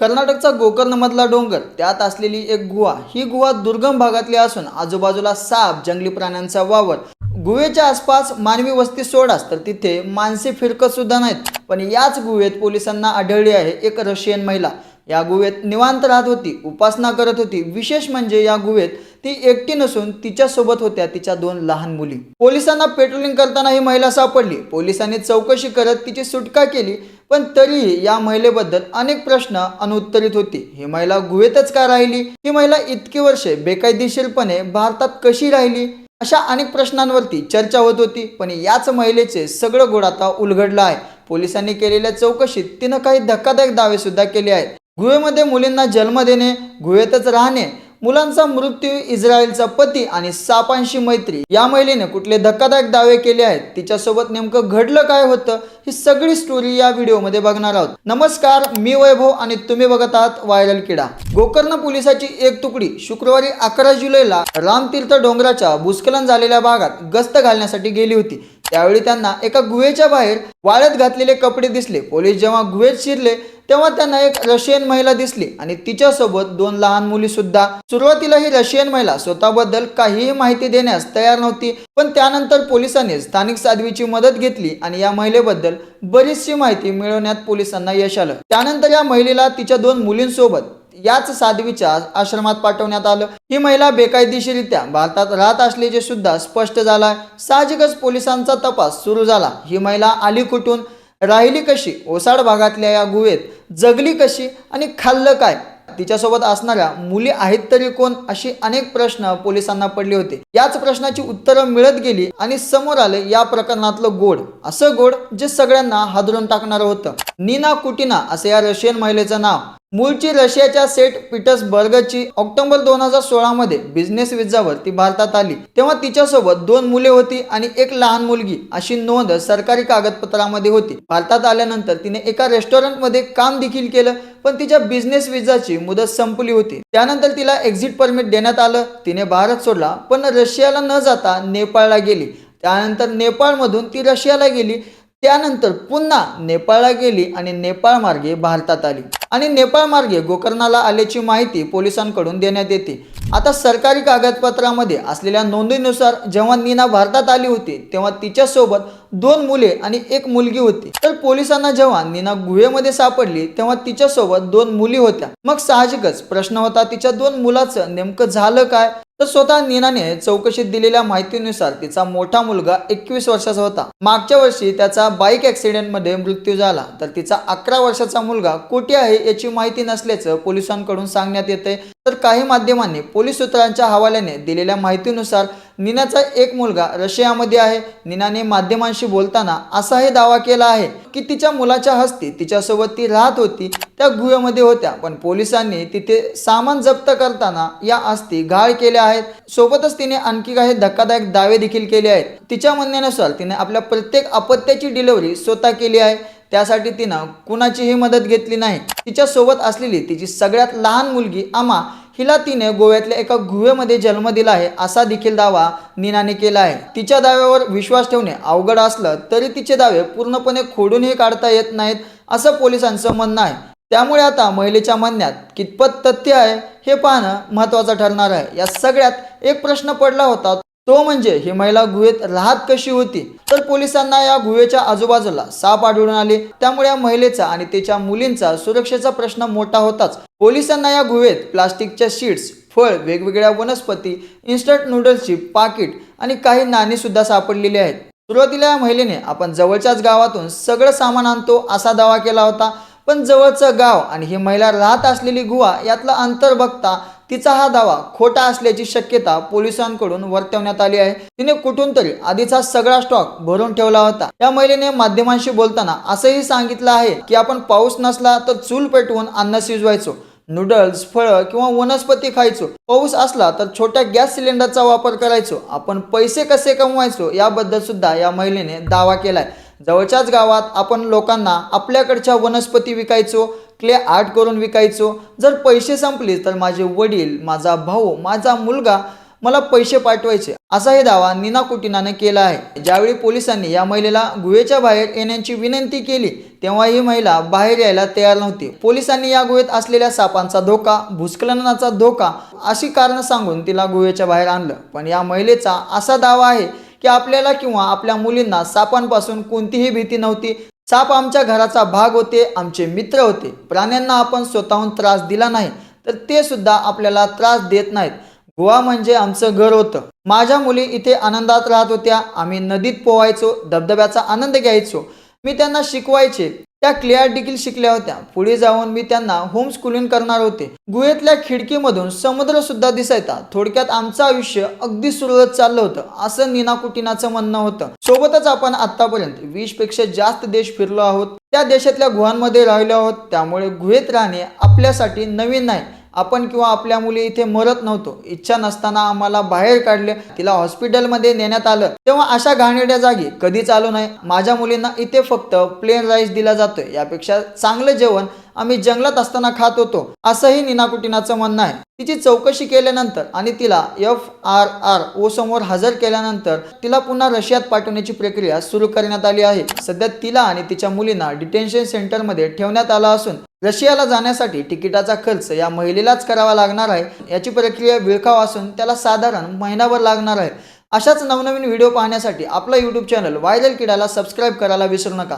कर्नाटकचा गोकर्णमधला डोंगर त्यात असलेली एक गुहा ही गुहा दुर्गम भागातली असून आजूबाजूला साप जंगली प्राण्यांचा वावर गुहेच्या आसपास मानवी वस्ती सोडास तर तिथे माणसे फिरकत सुद्धा नाहीत. पण याच गुहेत पोलिसांना आढळली आहे एक रशियन महिला. या गुहेत निवांत राहत होती उपासना करत होती. विशेष म्हणजे या गुहेत ती एकटी नसून तिच्या सोबत होत्या तिच्या दोन लहान मुली. पोलिसांना पेट्रोलिंग करताना ही महिला सापडली. पोलिसांनी चौकशी करत तिची सुटका केली. पण तरीही या महिलेबद्दल अनेक प्रश्न अनुत्तरित होती. ही महिला गुहेतच का राहिली? ही महिला इतकी वर्षे बेकायदेशीरपणे भारतात कशी राहिली? अशा अनेक प्रश्नांवरती चर्चा होत होती पण याच महिलेचे सगळं गोड आता उलगडलं आहे. पोलिसांनी केलेल्या चौकशीत तिनं काही धक्कादायक दावे सुद्धा केले आहेत. गुहेमध्ये मुलींना जन्म देणे गुहेतच राहणे मुलांचा मृत्यू इस्रायलचा पती आणि सापांशी मैत्री. या महिलेने कुठले धक्कादायक दावे केले आहेत तिच्यासोबत नेमकं घडलं काय होतं ही सगळी स्टोरी या व्हिडिओमध्ये बघणार आहोत. नमस्कार मी वैभव आणि तुम्ही बघत आहात व्हायरल किडा. गोकर्ण पोलिसाची एक तुकडी शुक्रवारी अकरा जुलैला रामतीर्थ डोंगराच्या भूस्खलन झालेल्या भागात गस्त घालण्यासाठी गेली होती. त्यावेळी त्यांना एका गुहेच्या बाहेर वाळत घातलेले कपडे दिसले. पोलीस जेव्हा गुहेत शिरले तेव्हा त्यांना एक रशियन महिला दिसली आणि तिच्यासोबत दोन लहान मुली सुद्धा सुरुवातीला ही रशियन महिला स्वतःबद्दल काहीही माहिती देण्यास तयार नव्हती पण त्यानंतर पोलिसांनी स्थानिक साध्वीची मदत घेतली आणि या महिलेबद्दल बरीचशी माहिती मिळवण्यात पोलिसांना यश आलं. त्यानंतर या महिलेला तिच्या दोन मुलींसोबत याच साध्वीच्या आश्रमात पाठवण्यात आलं. ही महिला बेकायदेशीरित्या भारतात राहत असल्याचे सुद्धा स्पष्ट झालं साहजिकच पोलिसांचा तपास सुरू झाला. ही महिला आली कुठून? राहिली कशी? ओसाड भागातल्या या गुहेत जगली कशी? आणि खाल्लं काय? तिच्यासोबत असणाऱ्या मुली आहेत तरी कोण अशी अनेक प्रश्न पोलिसांना पडले होते. याच प्रश्नाची उत्तरं मिळत गेली आणि समोर आले या प्रकरणातलं गोड. असं गोड जे सगळ्यांना हादरून टाकणारं होतं. नीना कुटिना असे या रशियन महिलेचं नाव. मूळची रशियाच्या सेंट पीटर्सबर्गची ऑक्टोबर दोन हजार सोळा मध्ये बिझनेस विजावर ती भारतात आली. तेव्हा तिच्यासोबत दोन मुले होती आणि एक लहान मुलगी अशी नोंद सरकारी कागदपत्रामध्ये होती. भारतात आल्यानंतर तिने एका रेस्टॉरंटमध्ये काम देखील केलं पण तिच्या बिझनेस विजाची मुदत संपली होती. त्यानंतर तिला एक्झिट परमिट देण्यात आलं. तिने भारत सोडला पण रशियाला न जाता नेपाळला गेली. त्यानंतर नेपाळमधून ती रशियाला गेली. त्यानंतर पुन्हा नेपाळला गेली आणि नेपाळ मार्गे भारतात आली. आणि नेपाळ मार्गे गोकर्णाला आल्याची माहिती पोलिसांकडून देण्यात येते. आता सरकारी कागदपत्रामध्ये असलेल्या नोंदीनुसार जेव्हा नीना भारतात आली होती तेव्हा तिच्यासोबत दोन मुले आणि एक मुलगी होती. तर पोलिसांना जेव्हा नीना गुहेमध्ये सापडली तेव्हा तिच्यासोबत दोन मुली होत्या. मग साहजिकच प्रश्न होता तिच्या दोन मुलाचं नेमकं झालं काय? तर स्वतः नीनाने चौकशीत दिलेल्या माहितीनुसार तिचा मोठा मुलगा एकवीस वर्षाचा होता. मागच्या वर्षी त्याचा बाईकमध्ये मृत्यू झाला. तर तिचा अकरा वर्षाचा मुलगा कुठे आहे याची माहिती नसल्याचं पोलिसांकडून सांगण्यात येते. तर काही माध्यमांनी पोलीस सूत्रांच्या हवाल्याने दिलेल्या माहितीनुसार नीनाचा एक मुलगा रशियामध्ये आहे. नीनाने माध्यमांशी बोलताना असाही दावा केला आहे की तिच्या मुलाच्या हस्ती तिच्यासोबत ती राहत होती. त्या गुहेमध्ये होत्या. पण पोलिसांनी तिथे सामान जप्त करताना या अस्थी घाळ केल्या आहेत. सोबतच तिने आणखी काही धक्कादायक दावे देखील केले आहेत. तिच्या म्हणण्यानुसार तिने आपल्या प्रत्येक अपत्याची डिलिव्हरी स्वतः केली आहे. त्यासाठी तिनं कुणाचीही मदत घेतली नाही. तिच्या सोबत असलेली तिची सगळ्यात लहान मुलगी आमा हिला तिने गोव्यातल्या एका गुहेमध्ये जन्म दिला आहे असा देखील दावा नीनाने केला आहे. तिच्या दाव्यावर विश्वास ठेवणे अवघड असलं तरी तिचे दावे पूर्णपणे खोडूनही काढता येत नाहीत असं पोलिसांचं म्हणणं आहे. त्यामुळे आता महिलेच्या म्हणण्यात कितपत तथ्य आहे हे पाहणं महत्त्वाचं ठरणार आहे. या सगळ्यात एक प्रश्न पडला होता तो म्हणजे ही महिला गुहेत राहत कशी होती? तर पोलिसांना या गुहेच्या आजूबाजूला साप आढळून आले. त्यामुळे या महिलेचा आणि तिच्या मुलींचा सुरक्षेचा प्रश्न मोठा होताच. पोलिसांना या गुहेत प्लास्टिकच्या शीट्स फळ वेगवेगळ्या वनस्पती इन्स्टंट नूडल्सची पाकिट आणि काही नाणी सुद्धा सापडलेली आहेत. सुरुवातीला या महिलेने आपण जवळच्याच गावातून सगळं सामान आणतो असा दावा केला होता. पण जवळचं गाव आणि ही महिला राहत असलेली गुहा यातलं अंतर बघता तिचा हा दावा खोटा असल्याची शक्यता पोलिसांकडून वर्तवण्यात आली आहे. तिने कुठून तरी आधीचा सगळा स्टॉक भरून ठेवला होता. या महिलेने माध्यमांशी बोलताना असंही सांगितलं आहे की आपण पाऊस नसला तर चूल पेटवून अन्न शिजवायचो नूडल्स फळं किंवा वनस्पती खायचो. पाऊस असला तर छोट्या गॅस सिलेंडरचा वापर करायचो. आपण पैसे कसे कमवायचो याबद्दल सुद्धा या महिलेने दावा केलाय. जवळच्याच गावात आपण लोकांना आपल्याकडच्या वनस्पती विकायचो क्ले आर्ट करून विकायचो. जर पैसे संपले तर माझे वडील माझा भाऊ माझा मुलगा मला पैसे पाठवायचे. असाही दावा नीना कुटिनाने केला आहे. ज्यावेळी पोलिसांनी या महिलेला गुहेच्या बाहेर येण्याची विनंती केली तेव्हा ही महिला बाहेर यायला तयार नव्हती. पोलिसांनी या गुहेत असलेल्या सापांचा धोका भूस्खलनाचा धोका अशी कारणं सांगून तिला गुहेच्या बाहेर आणलं. पण या महिलेचा असा दावा आहे की आपल्याला किंवा आपल्या मुलींना सापांपासून कोणतीही भीती नव्हती. साप आमच्या घराचा भाग होते आमचे मित्र होते. प्राण्यांना आपण स्वतःहून त्रास दिला नाही तर ते सुद्धा आपल्याला त्रास देत नाहीत. गोवा म्हणजे आमचं घर होतं. माझ्या मुली इथे आनंदात राहत होत्या. आम्ही नदीत पोहायचो धबधब्याचा आनंद घ्यायचो. मी त्यांना शिकवायचे त्या क्लिअर देखील शिकल्या होत्या. पुढे जाऊन मी त्यांना होम स्कूलिंग करणार होते. गुहेतल्या खिडकीमधून समुद्र सुद्धा दिसायचा. थोडक्यात आमचं आयुष्य अगदी सुरळत चाललं होतं असं नीना कुटिनाचं म्हणणं होतं. सोबतच आपण आतापर्यंत वीसपेक्षा जास्त देश फिरलो आहोत. त्या देशातल्या गुहांमध्ये राहिलो आहोत. त्यामुळे गुहेत राहणे आपल्यासाठी नवीन नाही. आपण किंवा आपल्या मुली इथे मरत नव्हतो. इच्छा नसताना आम्हाला बाहेर काढले. तिला हॉस्पिटलमध्ये नेण्यात आलं. तेव्हा अशा घाणेड्या जागी कधीच आलो नाही. माझ्या मुलींना इथे फक्त प्लेन राईस दिला जातोय. यापेक्षा चांगलं जेवण आम्ही जंगलात असताना खात होतो. असंही नीना कुटिनाचं म्हणणं आहे. तिची चौकशी केल्यानंतर आणि तिला एफ आर आर ओ समोर हजर केल्यानंतर तिला पुन्हा रशियात पाठवण्याची प्रक्रिया सुरू करण्यात आली आहे. सध्या तिला आणि तिच्या मुलींना डिटेन्शन सेंटरमध्ये ठेवण्यात आला असून रशियाला जाण्यासाठी तिकिटाचा खर्च या महिलेलाच करावा लागणार आहे. याची प्रक्रिया विळखाव असून त्याला साधारण महिनाभर लागणार आहे. अशाच नवनवीन व्हिडिओ पाहण्यासाठी आपला यूट्यूब चॅनल व्हायरल किडाला सबस्क्राईब करायला विसरू नका.